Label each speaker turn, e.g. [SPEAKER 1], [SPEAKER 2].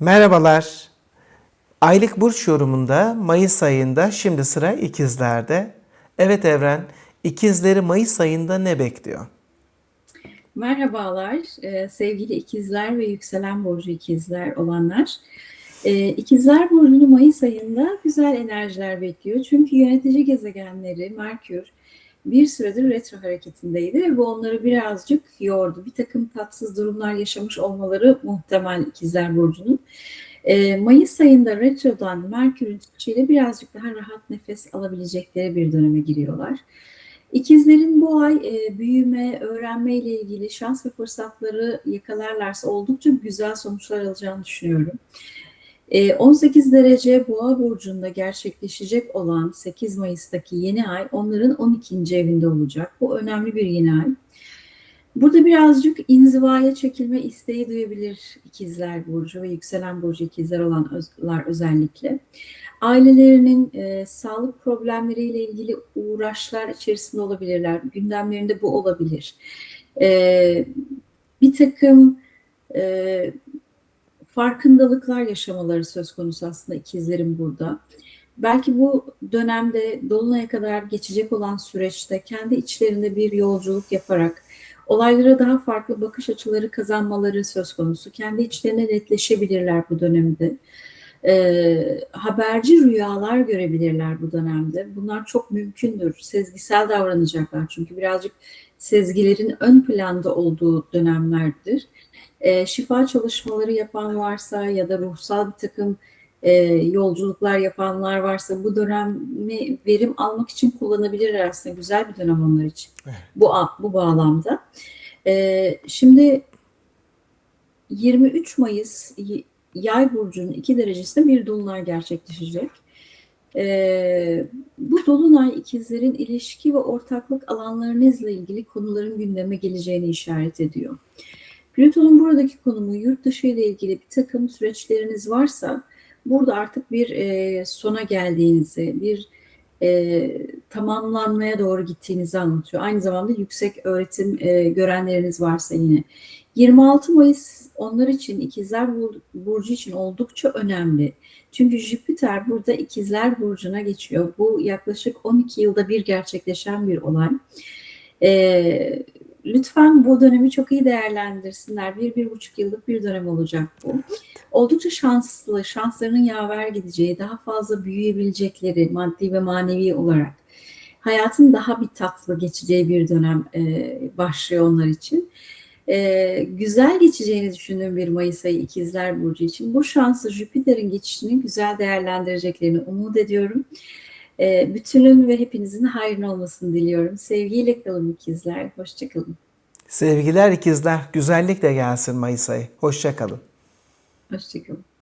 [SPEAKER 1] Merhabalar. Aylık burç yorumunda Mayıs ayında şimdi sıra ikizlerde. Evet Evren, ikizleri Mayıs ayında ne bekliyor?
[SPEAKER 2] Merhabalar e, sevgili ikizler ve yükselen burcu ikizler olanlar. E, İkizler burcunu Mayıs ayında güzel enerjiler bekliyor. Çünkü yönetici gezegenleri Merkür bir süredir retro hareketindeydi ve bu onları birazcık yordu. Bir takım tatsız durumlar yaşamış olmaları muhtemel ikizler burcunun. E, Mayıs ayında retrodan Merkür'ün çıkışıyla birazcık daha rahat nefes alabilecekleri bir döneme giriyorlar. İkizlerin bu ay e, büyüme, öğrenme ile ilgili şans ve fırsatları yakalarlarsa oldukça güzel sonuçlar alacağını düşünüyorum. E, 18 derece Boğa burcunda gerçekleşecek olan 8 Mayıs'taki yeni ay onların 12. evinde olacak. Bu önemli bir yeni ay. Burada birazcık inzivaya çekilme isteği duyabilir ikizler burcu ve yükselen burcu ikizler olanlar özellikle. Ailelerinin e, sağlık problemleriyle ilgili uğraşlar içerisinde olabilirler. Gündemlerinde bu olabilir. E, bir takım e, farkındalıklar yaşamaları söz konusu aslında ikizlerin burada. Belki bu dönemde Dolunay'a kadar geçecek olan süreçte kendi içlerinde bir yolculuk yaparak olaylara daha farklı bakış açıları kazanmaları söz konusu. Kendi içlerine netleşebilirler bu dönemde. E, haberci rüyalar görebilirler bu dönemde. Bunlar çok mümkündür. Sezgisel davranacaklar çünkü birazcık sezgilerin ön planda olduğu dönemlerdir. E, şifa çalışmaları yapan varsa ya da ruhsal bir takım e, yolculuklar yapanlar varsa bu dönemi verim almak için kullanabilirler aslında. Güzel bir dönem onlar için.
[SPEAKER 1] Evet.
[SPEAKER 2] Bu bu bağlamda. E, şimdi 23 Mayıs Yay burcunun iki derecesinde bir dolunay gerçekleşecek. Ee, bu dolunay ikizlerin ilişki ve ortaklık alanlarınızla ilgili konuların gündeme geleceğini işaret ediyor. Plüton'un buradaki konumu yurt dışı ile ilgili bir takım süreçleriniz varsa burada artık bir e, sona geldiğinizi, bir e, tamamlanmaya doğru gittiğinizi anlatıyor. Aynı zamanda yüksek öğretim e, görenleriniz varsa yine. 26 Mayıs onlar için ikizler burcu için oldukça önemli. Çünkü Jüpiter burada ikizler burcuna geçiyor. Bu yaklaşık 12 yılda bir gerçekleşen bir olay. Ee, lütfen bu dönemi çok iyi değerlendirsinler. Bir, bir buçuk yıllık bir dönem olacak bu. Oldukça şanslı, şanslarının yaver gideceği, daha fazla büyüyebilecekleri maddi ve manevi olarak hayatın daha bir tatlı geçeceği bir dönem e, başlıyor onlar için e, güzel geçeceğini düşündüğüm bir Mayıs ayı ikizler Burcu için bu şansı Jüpiter'in geçişini güzel değerlendireceklerini umut ediyorum. E, bütünün ve hepinizin hayrına olmasını diliyorum. Sevgiyle kalın ikizler. Hoşçakalın.
[SPEAKER 1] Sevgiler ikizler, güzellik de gelsin Mayıs ayı. Hoşça kalın.
[SPEAKER 2] Hoşçakalın.